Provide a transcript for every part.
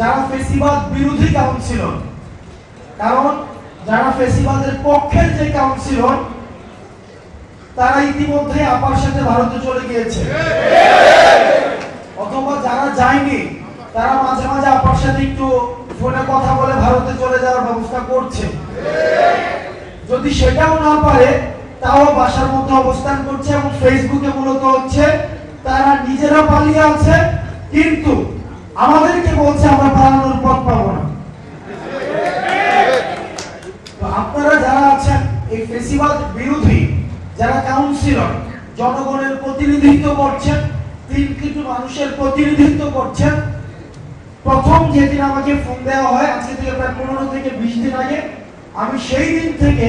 যারা ফেসিবাদ বিরোধী কাউন্সিলর কারণ যারা ফেসিবাদের পক্ষের যে কাউন্সিলর তারা ইতিমধ্যে আপার সাথে ভারতে চলে গিয়েছে। অথবা যারা যায়নি, তারা মাঝে মাঝে আপার সাথে একটু ফোনে কথা বলে ভারতে চলে যাওয়ার ব্যবস্থা করছে। যদি সেটাও না পারে, তাও বাসার মধ্যে অবস্থান করছে এবং ফেসবুকে মূলত হচ্ছে, তারা নিজেরা পালিয়ে আছে, কিন্তু আমাদেরকে বলছে, আমরা পালানোর পথ পাবো না। আপনারা যারা আছেন, এই ফেসিবাদ বিরোধী, যারা কাউন্সিলর জনগণের প্রতিনিধিত্ব করছেন, তিন কিছু মানুষের প্রতিনিধিত্ব করছেন, প্রথম যেদিন আমাকে ফোন দেওয়া হয়, আজকে থেকে প্রায় পনেরো থেকে বিশ দিন আগে, আমি সেই দিন থেকে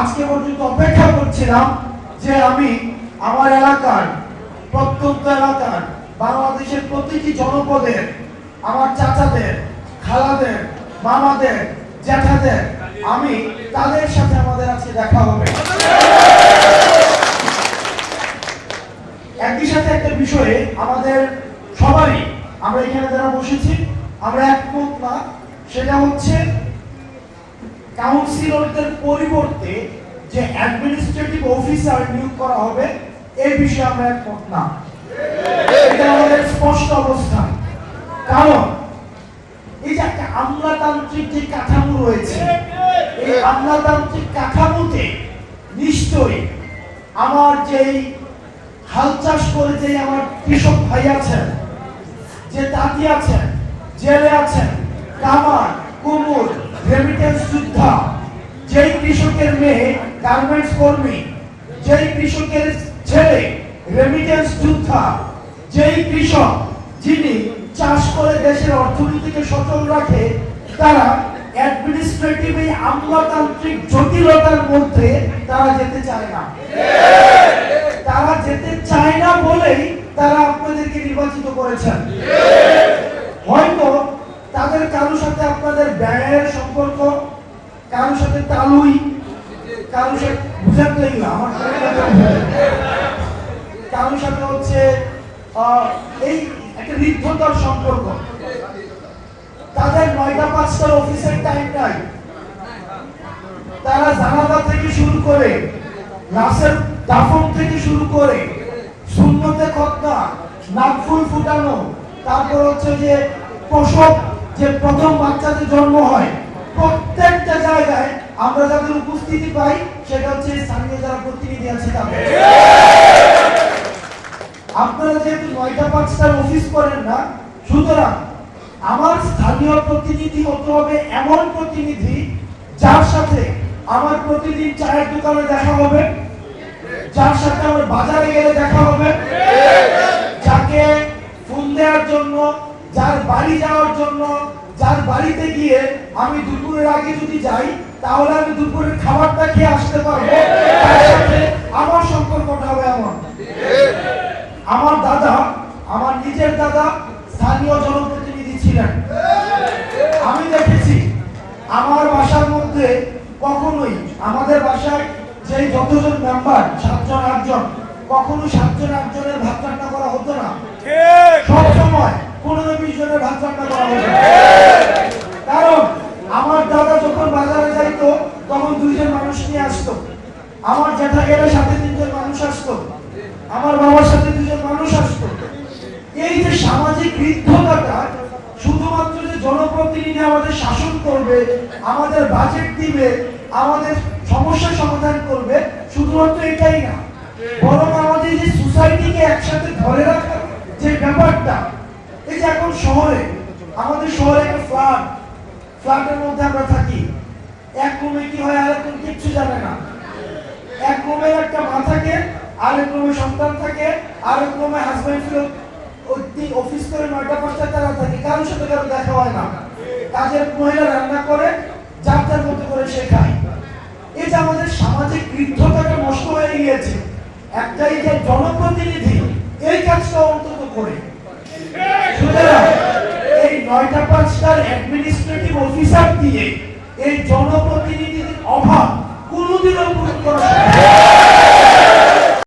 আজকে পর্যন্ত অপেক্ষা করছিলাম যে আমি আমার এলাকার, প্রত্যন্ত এলাকার, বাংলাদেশের প্রতিটি জনপদের আমার চাচাদের, খালাদের, মামাদের, জ্যাঠাদের, আমি তাদের সাথে আমাদের আজকে দেখা হবে। একই সাথে একটা বিষয়ে আমাদের সবারই আমরা এখানে যারা বসেছি, আমরা একমত না। সেটা হচ্ছে কাউন্সিলরদের পরিবর্তে যে অ্যাডমিনিস্ট্রেটিভ অফিসার নিয়োগ করা হবে এই বিষয়ে আমরা একমত না। এটা আমাদের স্পষ্ট অবস্থান। কারণ এই যে একটা আমলাতান্ত্রিক যে কাঠামো রয়েছে, এই আমলাতান্ত্রিক কাঠামোতে নিশ্চয়ই আমার যেই হাল চাষ করে যে আমার কৃষক ভাই আছেন, যে তাঁতি আছেন, জেলে আছেন, কামার, কুমুর রেমিটেন্স যোদ্ধা, যেই কৃষকের মেয়ে গার্মেন্টস কর্মী, যেই কৃষকের ছেলে রেমিটেন্স যোদ্ধা, যেই কৃষক যিনি চাষ করে দেশের অর্থনীতিকে সচল রাখে, তারা অ্যাডমিনিস্ট্রেটিভ এই আমলাতান্ত্রিক জটিলতার মধ্যে তারা যেতে চায় না। তারা যেতে চায় না বলেই তারা আপনাদেরকে নির্বাচিত করেছেন। হয়তো তাদের কারোর সাথে আপনাদের ব্যয়ের সম্পর্ক কারোর সাথে তালুই কারোর সাথে বুঝাতে লাগল আমার কারোর সাথে হচ্ছে এই একটা ঋদ্ধতার সম্পর্ক। তাদের নয়টা, পাঁচটার অফিসের টাইম নাই। তারা জানালা থেকে শুরু করে লাশের দাফন থেকে শুরু করে, শূন্যতে খতনা নাকফুল ফুটানো, তারপর হচ্ছে যে প্রসব, যে প্রথম বাচ্চাদের জন্ম হয়, প্রত্যেকটা জায়গায় আমরা যাদের উপস্থিতি পাই, সেটা হচ্ছে স্থানীয় যারা প্রতিনিধি আছে তাদের। আপনারা যেহেতু নয়টা পাঁচটার অফিস করেন না, সুতরাং আমার স্থানীয় প্রতিনিধি হতে হবে এমন প্রতিনিধি যার সাথে আমার প্রতিদিন চায়ের দোকানে দেখা হবে, যার সাথে আমার বাজারে গেলে দেখা হবে, যাকে ফোন দেওয়ার জন্য, যার বাড়ি যাওয়ার জন্য, যার বাড়িতে গিয়ে আমি দুপুরের আগে যদি যাই, তাহলে আমি দুপুরের খাবারটা খেয়ে আসতে পারব তার সাথে আমার সম্পর্কটা হবে এমন আমার দাদা আমার নিজের দাদা স্থানীয় জনপ্রতিনিধি ছিলেন আমি দেখেছি আমার বাসার মধ্যে কখনোই আমাদের বাসায় যে যতজন মেম্বার সাতজন আটজন কখনো সাতজন আটজনের ভাত রান্না করা হতো না। সব সময় পনেরো বিশ জনের ভাত রান্না করা হতো। কারণ আমার দাদা যখন বাজারে যাইতো তখন দুইজন মানুষ নিয়ে আসতো। আমার জ্যাঠা গেলে সাথে তিনজন মানুষ আসতো। আমার বাবার সাথে দুজন মানুষ আসতো। এই যে সামাজিক জনপ্রতিনিধি আমাদের শাসন করবে, আমাদের বাজেট দিবে, আমাদের সমস্যা সমাধান করবে, শুধুমাত্র এটাই না, বরং আমাদের যে সোসাইটিকে একসাথে ধরে রাখার যে ব্যাপারটা, এই যে এখন শহরে, আমাদের শহরে একটা ফ্ল্যাট ফ্ল্যাটের মধ্যে আমরা থাকি, এক রুমে কি হয় আরেক রুম কিচ্ছু জানে না, এক রুমে একটা মা থাকে আরেক রুমে সন্তান থাকে আরেক রুমে হাজবেন্ড ছিল অফিস করে নয়টা পাঁচটা তারা থাকে, কারোর সাথে কারও দেখা হয় না। কাজের মহিলা রান্না করে, যার যার মতো করে সে খায়। এই যে আমাদের সামাজিক বৃদ্ধতাটা নষ্ট হয়ে গিয়েছে একটাই যে জনপ্রতিনিধি, এই কাজটা অন্তত করে। এই নয়টা পাঁচটার অ্যাডমিনিস্ট্রেটিভ অফিসার দিয়ে এই জনপ্রতিনিধির অভাব কোনোদিনও পূরণ করা।